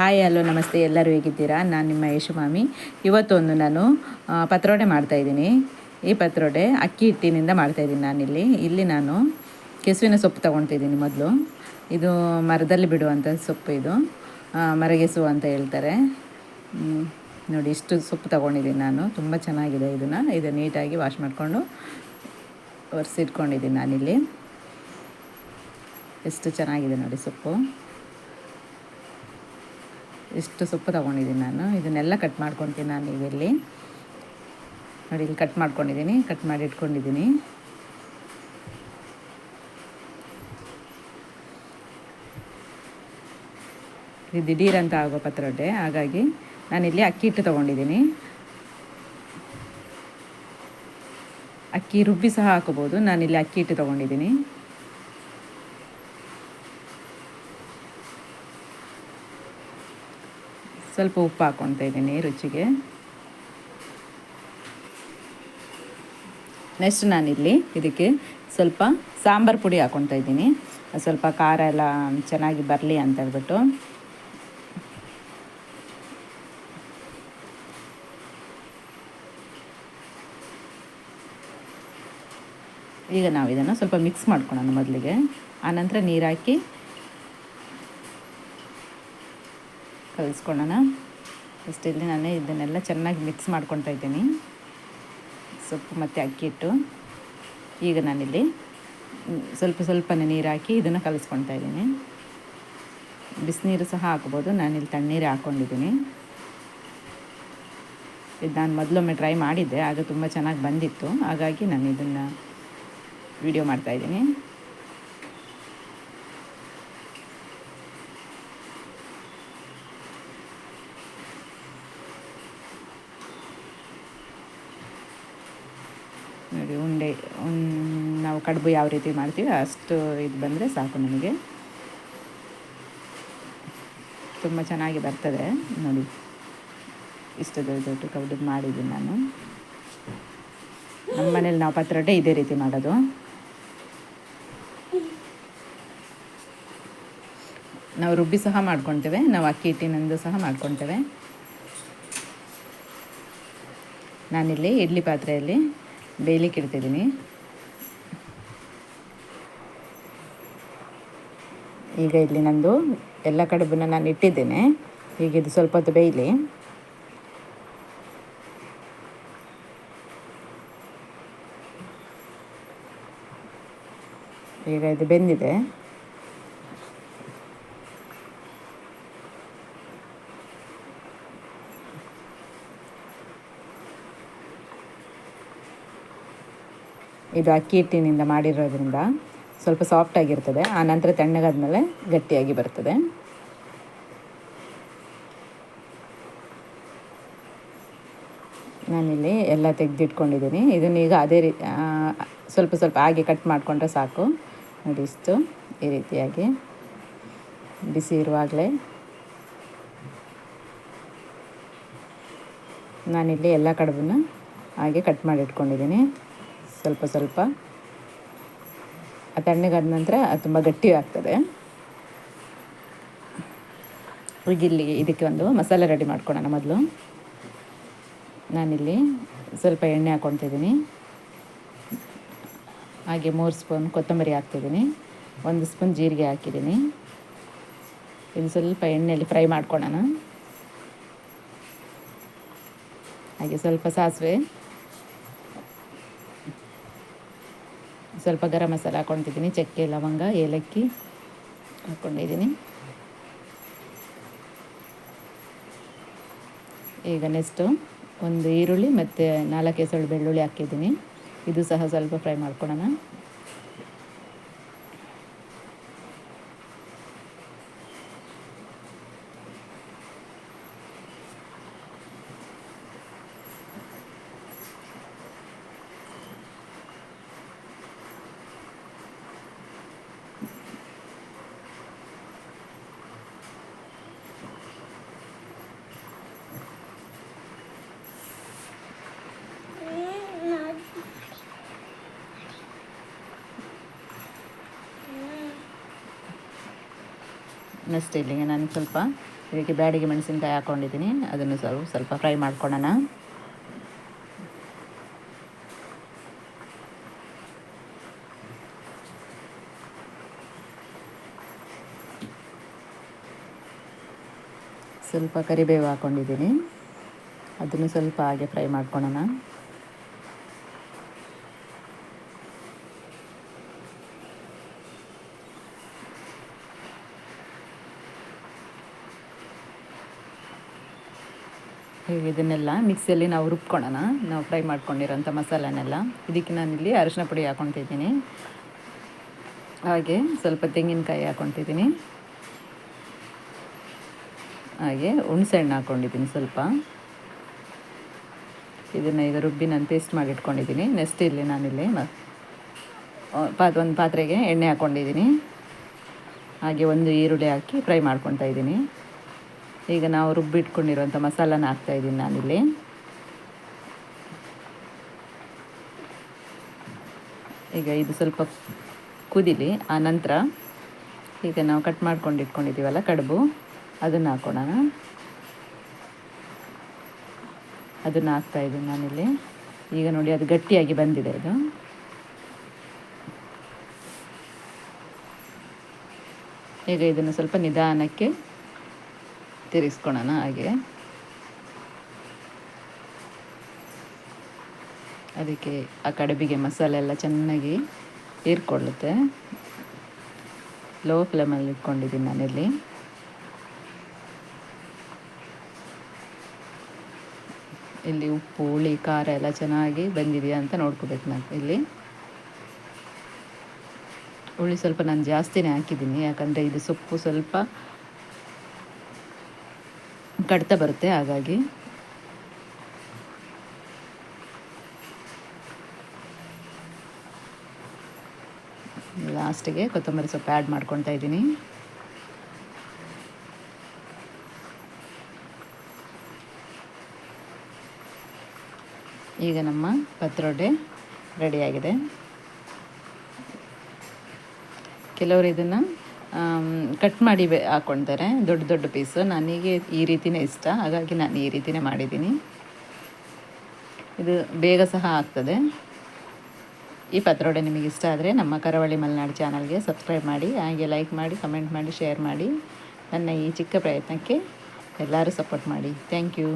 Hi, hello, ನಮಸ್ತೆ, ಎಲ್ಲರೂ ಹೇಗಿದ್ದೀರಾ? ನಾನು ನಿಮ್ಮ ಯಶುಮಾಮಿ. ಇವತ್ತೊಂದು ನಾನು ಪತ್ರೋಡೆ ಮಾಡ್ತಾಯಿದ್ದೀನಿ ಈ ಪತ್ರೋಡೆ ಅಕ್ಕಿ ಹಿಟ್ಟಿನಿಂದ ಮಾಡ್ತಾಯಿದ್ದೀನಿ ನಾನಿಲ್ಲಿ. ಇಲ್ಲಿ ನಾನು ಕೆಸುವಿನ ಸೊಪ್ಪು ತೊಗೊಳ್ತಿದ್ದೀನಿ ಮೊದಲು. ಇದು ಮರದಲ್ಲಿ ಬಿಡುವಂಥ ಸೊಪ್ಪು ಇದು. ಮರಗೆಸು ಅಂತ ಹೇಳ್ತಾರೆ. ನೋಡಿ, ಇಷ್ಟು ಸೊಪ್ಪು ತೊಗೊಂಡಿದ್ದೀನಿ ನಾನು. ತುಂಬ ಚೆನ್ನಾಗಿದೆ ಇದನ್ನು. ಇದು ನೀಟಾಗಿ ವಾಶ್ ಮಾಡಿಕೊಂಡು ಒರೆಸಿಟ್ಕೊಂಡಿದ್ದೀನಿ ನಾನಿಲ್ಲಿ. ಎಷ್ಟು ಚೆನ್ನಾಗಿದೆ ನೋಡಿ ಸೊಪ್ಪು. ಇಷ್ಟು ಸೊಪ್ಪು ತೊಗೊಂಡಿದ್ದೀನಿ ನಾನು. ಇದನ್ನೆಲ್ಲ ಕಟ್ ಮಾಡ್ಕೊತೀನಿ ನಾನು ಇವೆಲ್ಲಿ ನೋಡಿ, ಇಲ್ಲಿ ಕಟ್ ಮಾಡ್ಕೊಂಡಿದ್ದೀನಿ ಕಟ್ ಮಾಡಿ ಇಟ್ಕೊಂಡಿದ್ದೀನಿ. ಇದು ದಿಢೀರ್ ಅಂತ ಆಗೋ ಪತ್ರೊಡೆ ಹಾಗಾಗಿ ನಾನಿಲ್ಲಿ ಅಕ್ಕಿ ಹಿಟ್ಟು ತೊಗೊಂಡಿದ್ದೀನಿ. ಅಕ್ಕಿ ರುಬ್ಬಿ ಸಹ ಹಾಕೋಬೋದು ನಾನಿಲ್ಲಿ ಅಕ್ಕಿ ಹಿಟ್ಟು ತೊಗೊಂಡಿದ್ದೀನಿ. ಸ್ವಲ್ಪ ಉಪ್ಪು ಹಾಕ್ಕೊಳ್ತಾ ಇದ್ದೀನಿ ರುಚಿಗೆ. ನೆಕ್ಸ್ಟ್ ನಾನಿಲ್ಲಿ ಇದಕ್ಕೆ ಸ್ವಲ್ಪ ಸಾಂಬಾರು ಪುಡಿ ಹಾಕ್ಕೊತಾ ಇದ್ದೀನಿ. ಸ್ವಲ್ಪ ಖಾರ ಎಲ್ಲ ಚೆನ್ನಾಗಿ ಬರಲಿ ಅಂತ ಹೇಳ್ಬಿಟ್ಟು. ಈಗ ನಾವು ಇದನ್ನು ಸ್ವಲ್ಪ ಮಿಕ್ಸ್ ಮಾಡ್ಕೊಳ್ಳೋಣ ಮೊದಲಿಗೆ. ಆನಂತರ ನೀರು ಹಾಕಿ ಕಲಿಸ್ಕೊಳ್ಳೋಣ. ಫಸ್ಟ್ ಇಲ್ಲಿ ನಾನು ಇದನ್ನೆಲ್ಲ ಚೆನ್ನಾಗಿ ಮಿಕ್ಸ್ ಮಾಡ್ಕೊತಾ ಇದ್ದೀನಿ. ಸೊಪ್ಪು ಮತ್ತು ಅಕ್ಕಿ ಹಿಟ್ಟು. ಈಗ ನಾನಿಲ್ಲಿ ಸ್ವಲ್ಪ ಸ್ವಲ್ಪ ಸ್ವಲ್ಪನೇ ನೀರು ಹಾಕಿ ಇದನ್ನು ಕಲಿಸ್ಕೊತಾ ಇದ್ದೀನಿ. ಬಿಸಿನೀರು ಸಹ ಹಾಕ್ಬೋದು. ನಾನಿಲ್ಲಿ ತಣ್ಣೀರು ಹಾಕ್ಕೊಂಡಿದ್ದೀನಿ. ಇದು ನಾನು ಮೊದಲೊಮ್ಮೆ ಟ್ರೈ ಮಾಡಿದ್ದೆ. ಆಗ ತುಂಬ ಚೆನ್ನಾಗಿ ಬಂದಿತ್ತು. ಹಾಗಾಗಿ ನಾನು ಇದನ್ನು ವಿಡಿಯೋ ಮಾಡ್ತಾಯಿದ್ದೀನಿ ನೋಡಿ ಉಂಡೆ ನಾವು ಕಡುಬು ಯಾವ ರೀತಿ ಮಾಡ್ತೀವಿ ಅಷ್ಟು ಇದು ಬಂದರೆ ಸಾಕು ನಮಗೆ. ತುಂಬ ಚೆನ್ನಾಗಿ ಬರ್ತದೆ. ನೋಡಿ. ಇಷ್ಟು ದೊಡ್ಡ ದೊಡ್ಡ ಕಡುಬು ಮಾಡಿದ್ದೀನಿ ನಾನು. ನಮ್ಮ ಮನೇಲಿ ನಾವು ಪತ್ರೊಡೆ ಇದೇ ರೀತಿ ಮಾಡೋದು. ನಾವು ರುಬ್ಬಿ ಸಹ ಮಾಡ್ಕೊತೇವೆ. ನಾವು ಅಕ್ಕಿ ಹಿಟ್ಟಿನಂದು ಸಹ ಮಾಡ್ಕೊತೇವೆ. ನಾನಿಲ್ಲಿ ಇಡ್ಲಿ ಪಾತ್ರೆಯಲ್ಲಿ ಬೇಯಲಿಕ್ಕೆ ಇಡ್ತಿದ್ದೀನಿ. ಈಗ ಇಲ್ಲಿ ನಂದು ಎಲ್ಲ ಕಡುಬನ್ನ ನಾನು ಇಟ್ಟಿದ್ದೇನೆ. ಈಗ ಇದು ಸ್ವಲ್ಪ ಹೊತ್ತು ಬೇಯಲಿ. ಈಗ ಇದು ಬೆಂದಿದೆ. ಇದು ಅಕ್ಕಿ ಹಿಟ್ಟಿನಿಂದ ಮಾಡಿರೋದ್ರಿಂದ ಸ್ವಲ್ಪ ಸಾಫ್ಟ್ ಆಗಿರ್ತದೆ. ಆ ನಂತರ ತಣ್ಣಗಾದ್ಮೇಲೆ ಗಟ್ಟಿಯಾಗಿ ಬರ್ತದೆ. ನಾನಿಲ್ಲಿ ಎಲ್ಲ ತೆಗೆದಿಟ್ಕೊಂಡಿದ್ದೀನಿ. ಇದನ್ನ ಈಗ ಅದೇ ರೀ ಸ್ವಲ್ಪ ಸ್ವಲ್ಪ ಹಾಗೆ ಕಟ್ ಮಾಡಿಕೊಂಡ್ರೆ ಸಾಕು. ನೋಡಿ ಇಷ್ಟು ಈ ರೀತಿಯಾಗಿ ಬಿಸಿ ಇರುವಾಗಲೇ. ನಾನಿಲ್ಲಿ ಎಲ್ಲ ಕಡುಬನ್ನು ಹಾಗೆ ಕಟ್ ಮಾಡಿ ಇಟ್ಕೊಂಡಿದ್ದೀನಿ ಸ್ವಲ್ಪ ಸ್ವಲ್ಪ. ಆ ತಣ್ಣಗಾದ ನಂತರ ತುಂಬ ಗಟ್ಟಿ ಆಗ್ತದೆ. ಈಗ ಇಲ್ಲಿ ಇದಕ್ಕೆ ಒಂದು ಮಸಾಲೆ ರೆಡಿ ಮಾಡ್ಕೊಳ್ಳೋಣ ಮೊದಲು. ನಾನಿಲ್ಲಿ ಸ್ವಲ್ಪ ಎಣ್ಣೆ ಹಾಕ್ಕೊತಿದ್ದೀನಿ ಹಾಗೆ ಮೂರು ಸ್ಪೂನ್ ಕೊತ್ತಂಬರಿ ಹಾಕ್ತಿದ್ದೀನಿ ಒಂದು ಸ್ಪೂನ್ ಜೀರಿಗೆ ಹಾಕಿದ್ದೀನಿ. ಇದು ಸ್ವಲ್ಪ ಎಣ್ಣೆಯಲ್ಲಿ ಫ್ರೈ ಮಾಡ್ಕೊಳ್ಳೋಣ ಹಾಗೆ ಸ್ವಲ್ಪ ಸಾಸಿವೆ. ಸ್ವಲ್ಪ ಗರಂ ಮಸಾಲ ಹಾಕ್ಕೊತಿದ್ದೀನಿ ಚಕ್ಕೆ, ಲವಂಗ, ಏಲಕ್ಕಿ ಹಾಕ್ಕೊಂಡಿದ್ದೀನಿ ಈಗ ನೆಕ್ಸ್ಟು ಒಂದು ಈರುಳ್ಳಿ ಮತ್ತು ನಾಲ್ಕು ಎಸಳು ಬೆಳ್ಳುಳ್ಳಿ ಹಾಕಿದ್ದೀನಿ. ಇದು ಸಹ ಸ್ವಲ್ಪ ಫ್ರೈ ಮಾಡ್ಕೊಳ್ಳೋಣ. ನೆಕ್ಸ್ಟ್ ಇಲ್ಲಿಗೆ ನಾನು ಸ್ವಲ್ಪ ಇದಕ್ಕೆ ಬ್ಯಾಡಿಗೆ ಮೆಣಸಿನ್ಕಾಯಿ ಹಾಕ್ಕೊಂಡಿದ್ದೀನಿ ಅದನ್ನು ಸ್ವಲ್ಪ ಸ್ವಲ್ಪ ಫ್ರೈ ಮಾಡ್ಕೊಳ್ಳೋಣ. ಸ್ವಲ್ಪ ಕರಿಬೇವು ಹಾಕ್ಕೊಂಡಿದ್ದೀನಿ ಅದನ್ನು ಸ್ವಲ್ಪ ಹಾಗೆ ಫ್ರೈ ಮಾಡ್ಕೊಳ್ಳೋಣ. ಇದನ್ನೆಲ್ಲ ಮಿಕ್ಸಿಯಲ್ಲಿ ನಾವು ರುಬ್ಕೊಳ್ಳೋಣ ನಾವು ಫ್ರೈ ಮಾಡ್ಕೊಂಡಿರೋಂಥ ಮಸಾಲನೆಲ್ಲ. ಇದಕ್ಕೆ ನಾನಿಲ್ಲಿ ಅರಿಶಿನ ಪುಡಿ ಹಾಕ್ಕೊತಿದ್ದೀನಿ ಹಾಗೆ ಸ್ವಲ್ಪ ತೆಂಗಿನಕಾಯಿ ಹಾಕ್ಕೊತಿದ್ದೀನಿ ಹಾಗೆ ಹುಣಸೆಹಣ್ಣು ಹಾಕ್ಕೊಂಡಿದ್ದೀನಿ ಸ್ವಲ್ಪ. ಇದನ್ನು ಈಗ ರುಬ್ಬಿ ನಾನು ಪೇಸ್ಟ್ ಮಾಡಿ ಇಟ್ಕೊಂಡಿದ್ದೀನಿ ನೆಕ್ಸ್ಟ್ ಇಲ್ಲಿ ನಾನಿಲ್ಲಿ ಪಾತ್, ಒಂದು ಪಾತ್ರೆಗೆ ಎಣ್ಣೆ ಹಾಕ್ಕೊಂಡಿದ್ದೀನಿ. ಹಾಗೆ ಒಂದು ಈರುಳ್ಳಿ ಹಾಕಿ ಫ್ರೈ ಮಾಡ್ಕೊತಾ ಇದ್ದೀನಿ. ಈಗ ನಾವು ರುಬ್ಬಿಟ್ಕೊಂಡಿರುವಂಥ ಮಸಾಲಾನ ಹಾಕ್ತಾಯಿದ್ದೀನಿ ನಾನಿಲ್ಲಿ. ಈಗ ಇದು ಸ್ವಲ್ಪ ಕುದಿಲಿ, ಆ ನಂತರ ಈಗ ನಾವು ಕಟ್ ಮಾಡ್ಕೊಂಡು ಇಟ್ಕೊಂಡಿದ್ದೀವಲ್ಲ ಕಡುಬು, ಅದನ್ನು ಹಾಕೋಣ. ಅದನ್ನು ಹಾಕ್ತಾಯಿದ್ದೀನಿ ನಾನಿಲ್ಲಿ. ಈಗ ನೋಡಿ ಅದು ಗಟ್ಟಿಯಾಗಿ ಬಂದಿದೆ ಇದು. ಈಗ ಇದನ್ನು ಸ್ವಲ್ಪ ನಿಧಾನಕ್ಕೆ ತಿರುಗಿಸ್ಕೊಳೋಣ ಹಾಗೆ. ಅದಕ್ಕೆ ಆ ಕಡಬಿಗೆ ಮಸಾಲೆ ಎಲ್ಲ ಚೆನ್ನಾಗಿ ಹೀರ್ಕೊಳ್ಳುತ್ತೆ. ಲೋ ಫ್ಲೇಮಲ್ಲಿ ಇಟ್ಕೊಂಡಿದ್ದೀನಿ ನಾನಿಲ್ಲಿ. ಇಲ್ಲಿ ಉಪ್ಪು, ಹುಳಿ, ಖಾರ ಎಲ್ಲ ಚೆನ್ನಾಗಿ ಬಂದಿದೆಯಾ ಅಂತ ನೋಡ್ಕೋಬೇಕು ನಾನು ಇಲ್ಲಿ. ಹುಳಿ ಸ್ವಲ್ಪ ನಾನು ಜಾಸ್ತಿನೇ ಹಾಕಿದ್ದೀನಿ, ಯಾಕಂದರೆ ಇದು ಸೊಪ್ಪು ಸ್ವಲ್ಪ ಕಡ್ತ ಬರುತ್ತೆ, ಹಾಗಾಗಿ. ಲಾಸ್ಟಿಗೆ ಕೊತ್ತಂಬರಿ ಸೊಪ್ಪು ಆ್ಯಡ್ ಮಾಡ್ಕೊತಾ ಇದ್ದೀನಿ. ಈಗ ನಮ್ಮ ಪತ್ರೊಡೆ ರೆಡಿಯಾಗಿದೆ. ಕೆಲವರು ಇದನ್ನು ಕಟ್ ಮಾಡಿ ಹಾಕ್ಕೊಳ್ತಾರೆ ದೊಡ್ಡ ದೊಡ್ಡ ಪೀಸು ನನಗೆ ಈ ರೀತಿಯೇ ಇಷ್ಟ. ಹಾಗಾಗಿ ನಾನು ಈ ರೀತಿಯೇ ಮಾಡಿದ್ದೀನಿ. ಇದು ಬೇಗ ಸಹ ಆಗ್ತದೆ. ಈ ಪತ್ರೊಡೆ ನಿಮಗೆ ಇಷ್ಟ ಆದರೆ ನಮ್ಮ ಕರಾವಳಿ ಮಲೆನಾಡು ಚಾನಲ್ಗೆ ಸಬ್ಸ್ಕ್ರೈಬ್ ಮಾಡಿ, ಹಾಗೆ ಲೈಕ್ ಮಾಡಿ ಕಮೆಂಟ್ ಮಾಡಿ ಶೇರ್ ಮಾಡಿ. ನನ್ನ ಈ ಚಿಕ್ಕ ಪ್ರಯತ್ನಕ್ಕೆ ಎಲ್ಲರೂ ಸಪೋರ್ಟ್ ಮಾಡಿ. Thank you